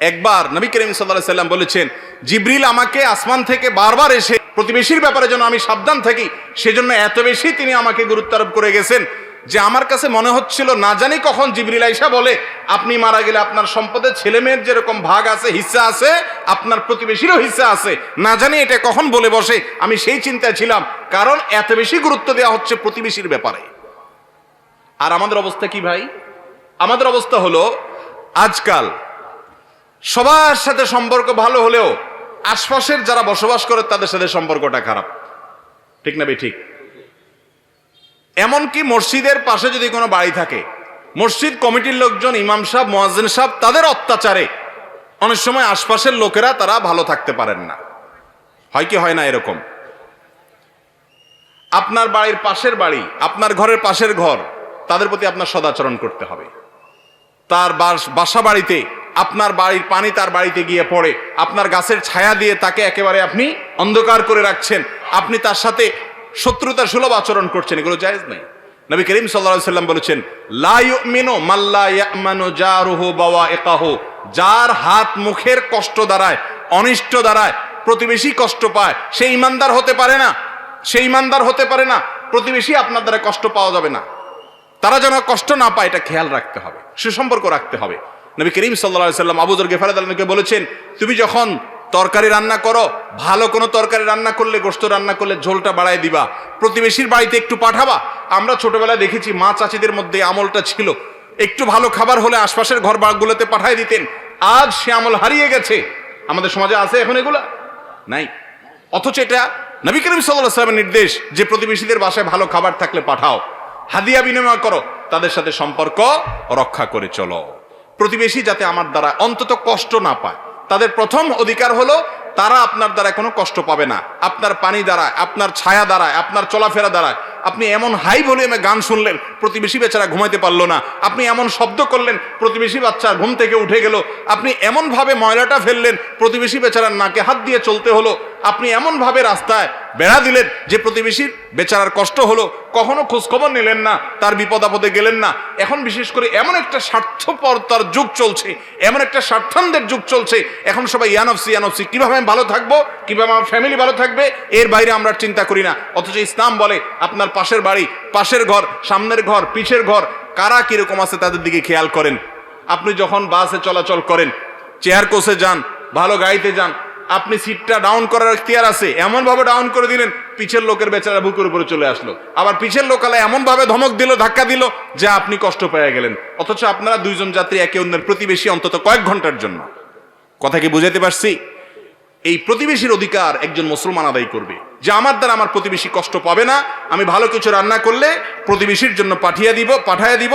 একবার নবী করিম সাল্লাহ সাল্লাম বলেছেন, জিব্রিল আমাকে আসমান থেকে বারবার এসে প্রতিবেশীর ব্যাপারে যেন আমি সাবধান থাকি, সেজন্য এত বেশি তিনি আমাকে গুরুত্ব আরোপ করে গেছেন। যে আমার কাছে মনে হচ্ছিল, না জানি কখন জিবরিল আইসা বলে, আপনি মারা গেলে আপনার সম্পদের ছেলে মেয়ের যেরকম ভাগ আছে হিস্সা আছে, আপনার প্রতিবেশীরও হিস্সা আছে। না জানি এটা কখন বলে বসে, আমি সেই চিন্তায় ছিলাম, কারণ এত বেশি গুরুত্ব দেওয়া হচ্ছে প্রতিবেশীর ব্যাপারে। আর আমাদের অবস্থা কি ভাই? আমাদের অবস্থা হলো, আজকাল সবার সাথে সম্পর্ক ভালো হলেও আশপাশের যারা বসবাস করে তাদের সাথে সম্পর্কটা খারাপ। ঠিক না ভাই ঠিক এমনকি মসজিদের পাশে যদি কোনো বাড়ি থাকে, মসজিদ কমিটির লোকজন, ইমাম সাহেব, মোয়াজ্জেন সাহেব, তাদের অত্যাচারে অনেক সময় আশপাশের লোকেরা তারা ভালো থাকতে পারেন না। হয় কি, হয় না এরকম? আপনার বাড়ির পাশের বাড়ি, আপনার ঘরের পাশের ঘর, তাদের প্রতি আপনার সদাচরণ করতে হবে। তার বাসা বাড়িতে আপনার বাড়ির পানি তার বাড়িতে গিয়ে পড়ে। আপনার গাছের ছায়া দিয়ে তাকে একেবারে আপনি অন্ধকার করে রাখছেন। আপনি তার সাথে শত্রুতা সুলভ আচরণ করছেন। এগুলো জায়েজ নাই নবী করিম সাল্লাম বলেছেন, লা ইউমিনু মাল্লা ইয়ামানু জারুহু বাওয়া একাহু যার হাত মুখের কষ্ট দ্বারায়, অনিষ্ট দ্বারায় প্রতিবেশী কষ্ট পায়, সে ইমানদার হতে পারে না। সে ইমানদার হতে পারে না, প্রতিবেশী আপনার দ্বারা কষ্ট পাওয়া যাবে না। তারা যেন কষ্ট না পায়, এটা খেয়াল রাখতে হবে, সুসম্পর্ক রাখতে হবে। নবী করিম সাল্লা সাল্লাম আবুজর গেফারাদ আলমকে বলেছেন, তুমি যখন তরকারি রান্না করো, ভালো কোনো তরকারি রান্না করলে গোস্ত রান্না করলে ঝোলটা বাড়ায় দিবা, প্রতিবেশীর বাড়িতে একটু পাঠাবা। আমরা ছোটবেলায় দেখেছি, মা চাচিদের মধ্যে আমলটা ছিল, একটু ভালো খাবার হলে আশপাশের ঘর বাড়গুলোতে পাঠায় দিতেন, আজ সে আমল হারিয়ে গেছে। আমাদের সমাজে আছে এখন এগুলা? নাই। অথচ এটা নবী করিম সাল্লাহ সাল্লামের নির্দেশ যে প্রতিবেশীদের বাসায় ভালো খাবার থাকলে পাঠাও, হাদিয়া বিনিময় করো, তাদের সাথে সম্পর্ক রক্ষা করে চলো। প্রতিবেশী যাতে আমার দ্বারা অন্তত কষ্ট না পায়। তাদের প্রথম অধিকার হলো, তারা আপনার দ্বারা কোনো কষ্ট পাবে না। আপনার পানি দ্বারায়, আপনার ছায়া দ্বারায়, আপনার চলাফেরা দ্বারায় আপনি এমন হাই ভলিউমে গান শুনলেন, প্রতিবেশী বেচারা ঘুমাইতে পারল না। আপনি এমন শব্দ করলেন, প্রতিবেশী বাচ্চা ঘুম থেকে উঠে গেল। আপনি এমনভাবে ময়লাটা ফেললেন, প্রতিবেশী বেচারার নাকে হাত দিয়ে চলতে হলো। আপনি এমনভাবে রাস্তায় বেড়া দিলেন যে প্রতিবেশীর বেচারার কষ্ট হলো। কখনো খোঁজখবর নিলেন না, তার বিপদ আপদে গেলেন না। এখন বিশেষ করে এমন একটা স্বার্থপরতার যুগ চলছে, এমন একটা স্বার্থান্তের যুগ চলছে। এখন সবাই ইয়ানফসি ইয়ানফসি কীভাবে আমি ভালো থাকব, কীভাবে আমার ফ্যামিলি ভালো থাকবে, এর বাইরে আমরা চিন্তা করি না। অথচ ইসলাম বলে, আপনার পাশের বাড়ি, পাশের ঘর, সামনের ঘর পিছের ঘর, কারা কীরকম আছে তাদের দিকে খেয়াল করেন? আপনি যখন বাসে চলাচল করেন চেয়ার কোষে যান, ভালো গাড়িতে যান, আপনি সিটটা ডাউন করার ইখতিয়ার আছে এমন ভাবে ডাউন করে দিলেন পিছের লোকের বেচারা বুকের উপরে চলে আসলো। আবার পিছের লোকালে এমন ভাবে ধমক দিল, ধাক্কা দিল, যে আপনি কষ্ট পেয়ে গেলেন। অথচ আপনারা দুইজন যাত্রী একে অন্যের প্রতিবেশী অন্তত কয়েক ঘণ্টার জন্য। কথা কি বুঝাতে পারছি? এই প্রতিবেশীর অধিকার একজন মুসলমান আদায় করবে। যে আমার দ্বারা আমার প্রতিবেশী কষ্ট পাবে না, আমি ভালো কিছু রান্না করলে প্রতিবেশীর জন্য পাঠিয়ে দিব পাঠিয়ে দিব,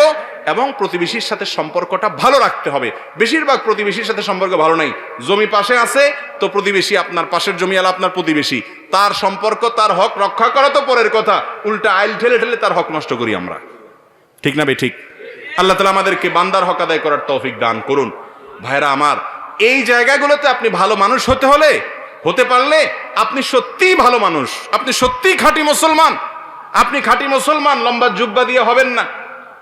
এবং প্রতিবেশীর সাথে সম্পর্কটা ভালো রাখতে হবে। বেশিরভাগ প্রতিবেশীর সাথে সম্পর্ক ভালো নাই। জমি পাশে আছে, তো প্রতিবেশী আপনার পাশের জমি আলা আপনার প্রতিবেশী। তার সম্পর্ক, তার হক রক্ষা করা তো পরের কথা। উল্টা আইল ঠেলে ঠেলে তার হক নষ্ট করি আমরা। ঠিক না বে, ঠিক? আল্লাহ তালা আমাদেরকে বান্দার হক আদায় করার তৌফিক দান করুন। ভাইরা আমার, এই জায়গাগুলোতে আপনি ভালো মানুষ হতে হলে হতে পারলে আপনি সত্যিই ভালো মানুষ। আপনি সত্যিই খাঁটি মুসলমান। আপনি খাঁটি মুসলমান, লম্বা জুব্বা দিয়ে হবেন না।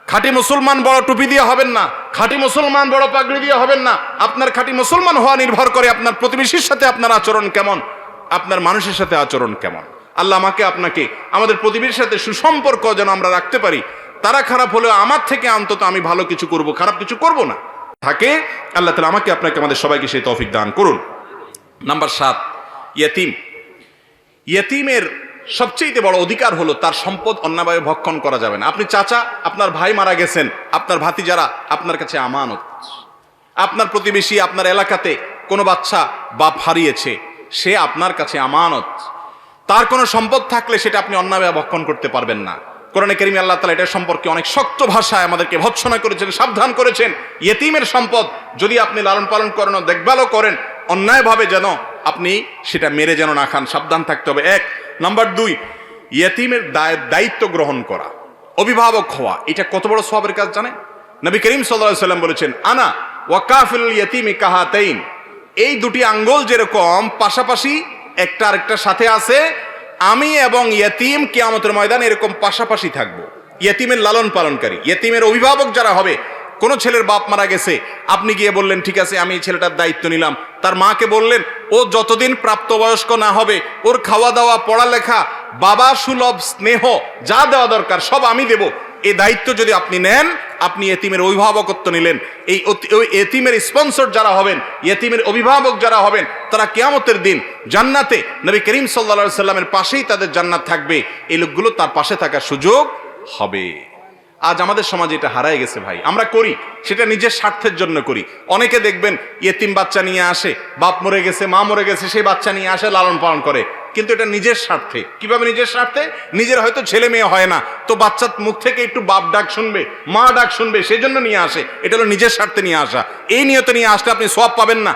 খাঁটি মুসলমান বড় টুপি দিয়ে হবেন না। খাঁটি মুসলমান বড় পাগড়ি দিয়ে হবেন না। আপনার খাঁটি মুসলমান হওয়া নির্ভর করে আপনার প্রতিবেশীর সাথে আপনার আচরণ কেমন, আপনার মানুষের সাথে আচরণ কেমন। আল্লাহ আমাকে আপনাকে, আমাদের প্রতিবেশীর সাথে সুসম্পর্ক যেন আমরা রাখতে পারি। তারা খারাপ হলেও আমার থেকে অন্তত আমি ভালো কিছু করব, খারাপ কিছু করব না। থাকে, আল্লাহ তালা আমাকে আপনাকে, আমাদের সবাইকে সেই তৌফিক দান করুন। নাম্বার সাত ইয়তিম। ইয়তিমের সবচেয়ে বড় অধিকার হলো তার সম্পদ অন্যভাবে ভক্ষণ করা যাবে না। আপনি চাচা, আপনার ভাই মারা গেছেন, আপনার ভাতিজারা, আপনার কাছে আমানত। আপনার প্রতিবেশী, আপনার এলাকাতে কোনো বাচ্চা বাপ হারিয়েছে, সে আপনার কাছে আমানত। তার কোনো সম্পদ থাকলে সেটা আপনি অন্যভাবে ভক্ষণ করতে পারবেন না। কোরআনে কেরিমি আল্লাহ তালা এটার সম্পর্কে অনেক শক্ত ভাষায় আমাদেরকে ভৎসনা করেছেন, সাবধান করেছেন। ইয়েতিমের সম্পদ যদি আপনি লালন পালন করেন, দেখভালও করেন, অন্যায়ভাবে যেন আপনি সেটা মেরে যেন না খান, সাবধান থাকতে হবে। এক, নাম্বার দুই, ইয়েতিমের দায়- দায়িত্ব গ্রহণ করা, অভিভাবক হওয়া, এটা কত বড় সবের কাজ জানে নবী করিম সাল্লাহ সাল্লাম বলেছেন, আনা ওয়াকাফিল ইয়েতিমি কাহাতাইন। এই দুটি আঙ্গুল যেরকম, পাশাপাশি একটা আরেকটার সাথে আছে, আমি এবং ইয়েতিম কিয়ামতের ময়দান এরকম পাশাপাশি থাকব। ইয়েতিমের লালন পালনকারী, ইয়েতিমের অভিভাবক যারা হবে কোনো ছেলের বাপ মারা গেছে, আপনি গিয়ে বললেন, ঠিক আছে, আমি এই ছেলেটার দায়িত্ব নিলাম। তার মাকে বললেন, ও যতদিন প্রাপ্তবয়স্ক না হবে, ওর খাওয়া দাওয়া পড়ালেখা, বাবা সুলভ, স্নেহ, যা দেওয়া দরকার, সব আমি দেব। এই দায়িত্ব যদি আপনি নেন, আপনি এতিমের অভিভাবকত্ব নিলেন। এই এতিমের স্পন্সর যারা হবেন, এতিমের অভিভাবক যারা হবেন, তারা কেয়ামতের দিন জান্নাতে নবী করিম সাল্লা সাল্লামের পাশেই তাদের জান্নাত থাকবে। এই লোকগুলো তার পাশে থাকার সুযোগ হবে। আজ আমাদের সমাজে এটা হারায় গেছে ভাই। আমরা করি, সেটা নিজের স্বার্থের জন্য করি। অনেকে দেখবেন ইয়েতিম বাচ্চা নিয়ে আসে, বাপ মরে গেছে, মা মরে গেছে, সেই বাচ্চা নিয়ে আসে, লালন পালন করে। কিন্তু এটা নিজের স্বার্থে। কীভাবে নিজের স্বার্থে? নিজের হয়তো ছেলে মেয়ে হয় না। তো বাচ্চার মুখ থেকে একটু বাপ ডাক শুনবে, মা ডাক শুনবে, সেজন্য নিয়ে আসে। এটা হলো নিজের স্বার্থে নিয়ে আসা। এই নিয়তে নিয়ে আসলে আপনি সব পাবেন না।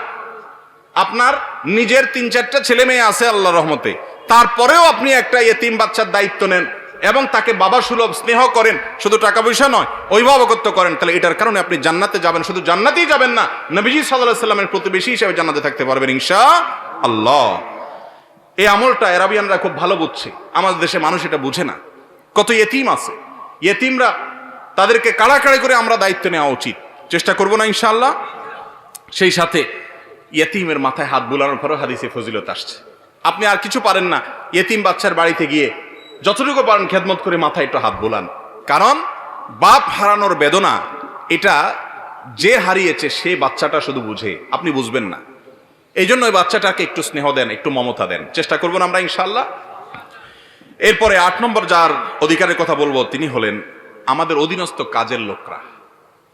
আপনার নিজের তিন চারটা ছেলে মেয়ে আছে আল্লাহ রহমতে। তারপরেও আপনি একটা এতিম বাচ্চার দায়িত্ব নেন। এবং তাকে বাবা সুলভ স্নেহ করেন, শুধু টাকা পয়সা নয়, অভিভাবকত্ব করেন। তাহলে এটার কারণে আপনি জান্নাতে যাবেন, শুধু জান্নাতেই যাবেন না, নবীজি সাল্লাহ সাল্লামের প্রতিবেশী হিসেবে জান্নাতে থাকতে পারবেন ইনশা আল্লাহ এই আমলটা এরাবিয়ানরা খুব ভালো বুঝছে, আমাদের দেশে মানুষ এটা বুঝে না। কত ইয়েতিম আছে, ইয়েতিমরা তাদেরকে কাড়াকাড়ি করে আমরা দায়িত্ব নেওয়া উচিত। চেষ্টা করব না ইনশাল্লাহ সেই সাথে ইয়েতিমের মাথায় হাত বুলানোর পরও হাদিসে ফজিলত আসছে। আপনি আর কিছু পারেন না, ইয়েতিম বাচ্চার বাড়িতে গিয়ে যতটুকু পারেন খেদমত করে মাথায় একটু হাত বোলান। কারণ, বাপ হারানোর বেদনা, এটা যে হারিয়েছে সে বাচ্চাটা শুধু বুঝে, আপনি বুঝবেন না। এই জন্য ওই বাচ্চাটাকে একটু স্নেহ দেন, একটু মমতা দেন। চেষ্টা করব না আমরা ইনশাল্লাহ এরপরে আট নম্বর যার অধিকারের কথা বলব, তিনি হলেন আমাদের অধীনস্থ কাজের লোকরা।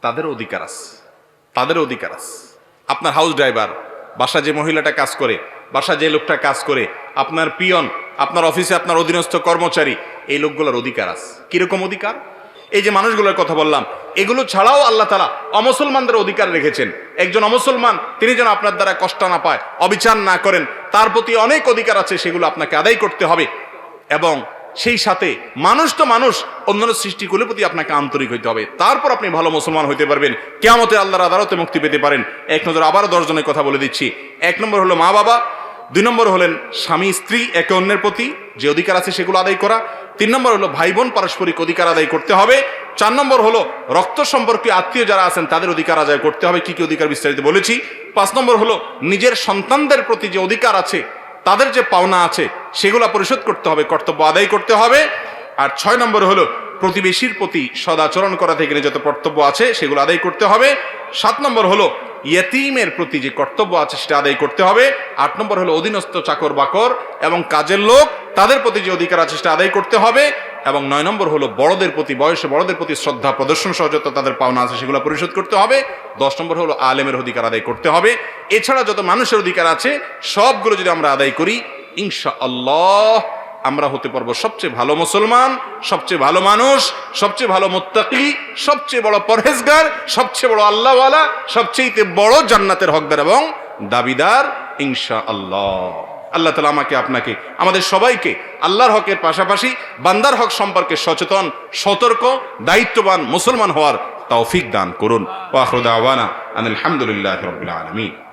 তাদের অধিকার আছে, তাদের অধিকার আছে। আপনার হাউস ড্রাইভার বাসা যে মহিলাটা কাজ করে, বাসা যে লোকটা কাজ করে, আপনার পিয়ন আপনার অফিসে আপনার অধীনস্থ কর্মচারী, এই লোকগুলোর অধিকার আছে। কীরকম অধিকার? এই যে মানুষগুলোর কথা বললাম, এগুলো ছাড়াও আল্লাহ তালা অমুসলমানদের অধিকার রেখেছেন। একজন অমুসলমান, তিনি যেন আপনার দ্বারা কষ্ট না পায়, অবিচার না করেন, তার প্রতি অনেক অধিকার আছে, সেগুলো আপনাকে আদায় করতে হবে। এবং সেই সাথে মানুষ তো মানুষ, অন্যান্য সৃষ্টিগুলোর প্রতি আপনাকে আন্তরিক হইতে হবে। তারপর আপনি ভালো মুসলমান হইতে পারবেন। কেয়ামতে আল্লাহর আদালতে মুক্তি পেতে পারেন। এক নজর আবারও দশজনের কথা বলে দিচ্ছি। এক নম্বর হলো মা বাবা দুই নম্বর হলেন স্বামী, স্ত্রী, একে অন্যের প্রতি যে অধিকার আছে সেগুলো আদায় করা। তিন নম্বর হলো ভাই বোন পারস্পরিক অধিকার আদায় করতে হবে। চার নম্বর হলো রক্ত সম্পর্কে আত্মীয় যারা আছেন তাদের অধিকার আদায় করতে হবে। কি কি অধিকার বিস্তারিত বলেছি। পাঁচ নম্বর হলো নিজের সন্তানদের প্রতি যে অধিকার আছে, তাদের যে পাওনা আছে, সেগুলো পরিশোধ করতে হবে, কর্তব্য আদায় করতে হবে। আর ছয় নম্বর হলো প্রতিবেশীর প্রতি সদাচরণ করা থেকে যত কর্তব্য আছে, সেগুলো আদায় করতে হবে। সাত নম্বর হলো, ইয়তিমের প্রতি যে কর্তব্য আছে সেটা আদায় করতে হবে। আট নম্বর হলো, অধীনস্থ চাকর বাকর এবং কাজের লোক, তাদের প্রতি যে অধিকার আছে সেটা আদায় করতে হবে। এবং নয় নম্বর হলো, বড়দের প্রতি, বয়সে বড়দের প্রতি শ্রদ্ধা, প্রদর্শন সহ যত তাদের পাওনা আছে সেগুলো পরিশোধ করতে হবে। দশ নম্বর হলো, আলেমের অধিকার আদায় করতে হবে। এছাড়া যত মানুষের অধিকার আছে, সবগুলো যদি আমরা আদায় করি ইনশা আল্লাহ আমরা হতে পারব সবচেয়ে ভালো মুসলমান, সবচেয়ে ভালো মানুষ, সবচেয়ে ভালো মোত্তাকি, সবচেয়ে বড় পরহেজগার, সবচেয়ে বড় আল্লাহওয়ালা সবচেয়ে বড় জান্নাতের হকদার এবং দাবিদার ইনশা আল্লাহ আল্লাহ তালা আমাকে আপনাকে, আমাদের সবাইকে আল্লাহর হকের পাশাপাশি বান্দার হক সম্পর্কে সচেতন, সতর্ক, দায়িত্ববান মুসলমান হওয়ার তৌফিক দান করুন। ওয়াখরুদ আওয়ানা আলহামদুলিল্লাহ রবিল আলমী